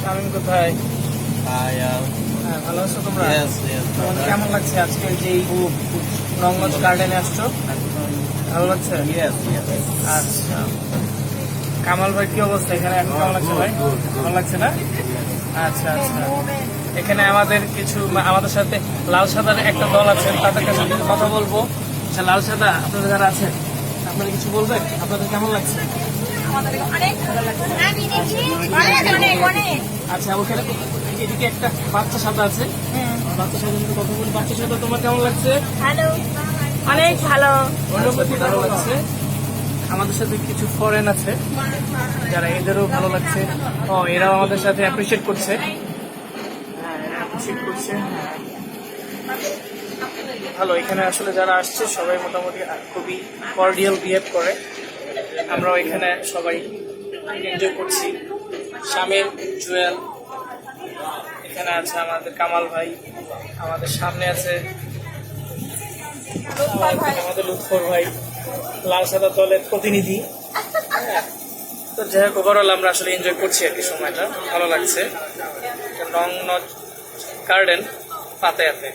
শামিম কোথায়? I হ্যাঁ ভালো আছো তোমরা. তোমাদের কেমন লাগছে আজকে যে গার্ডেনে আসছো? ভালো লাগছে. আচ্ছা কামাল ভাই কি অবস্থা এখানে? এখন কেমন লাগছে ভাই? ভালো লাগছে না? আচ্ছা আচ্ছা। এখানে আমাদের কিছু আমাদের সাথে লাল সাদার একটা দল আছে তাদের কাছে কথা বলব। আচ্ছা লাল সাদা আপনাদের যারা আছেন আপনারা কিছু বলবেন? আপনাদের কেমন লাগছে? অনেক ভালো লাগছে আমি দেখি অনেক অনেক অনেক। আচ্ছা ওখানে এদিকে একটা বাচ্চা সাদা আছে। বাচ্চা সাথে কথা বলি। বাচ্চা সাদা তোমার কেমন লাগছে? হ্যালো অনেক ভালো। অনুভূতি ভালো লাগছে। আমাদের সাথে কিছু ফরেন আছে যারা এদেরও ভালো লাগছে। ও এরাও আমাদের সাথে অ্যাপ্রিসিয়েট করছে। অ্যাপ্রিসিয়েট করছে। ভালো এখানে আসলে যারা আসছে সবাই মোটামুটি খুবই কর্ডিয়াল বিহেভ করে। আমরাও এখানে সবাই এনজয় করছি। শামিম জুয়েল, এখানে আছে আমাদের কামাল ভাই, আমাদের সামনে আছে আমাদের লুৎফর ভাই, লাল সাদা দলের প্রতিনিধি। হ্যাঁ। তো যাই হোক ওভারঅল আমরা আসলে এনজয় করছি আর কি সময়টা। ভালো লাগছে। রং গার্ডেন পাতায়াতে